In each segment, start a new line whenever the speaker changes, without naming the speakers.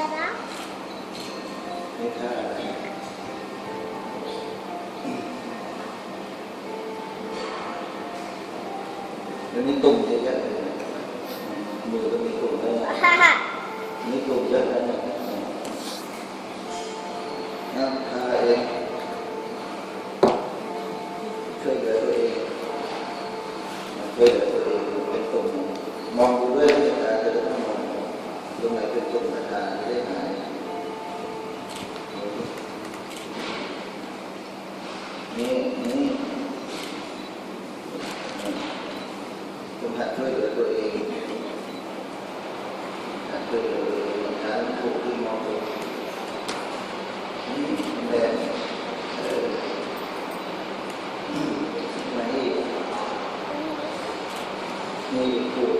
Baba? Okay. Nếu như tùng thì chắc là Mười cái mi tùng đây là Mi tùng chắc là Năm hai em Chơi gửi จะได้หายนี่
นี่
คุณหัดช่วยตัวเองหัดช่
ตัวเก
ที่มองตัวแมาที่นี่ถูก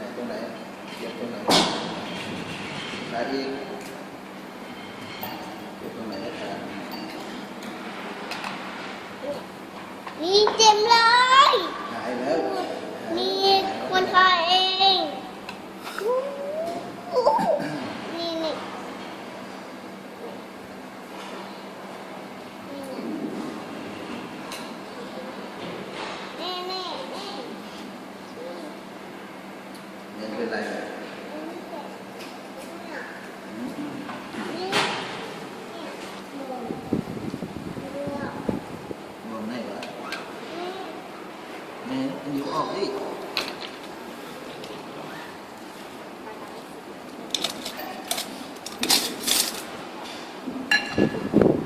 ไหนตรงไหนเย็บตรงไหนขาอีกเย็บตรงไหนก็ขา
นี่เจ็มเลย
ล
ย
eight. Thank you.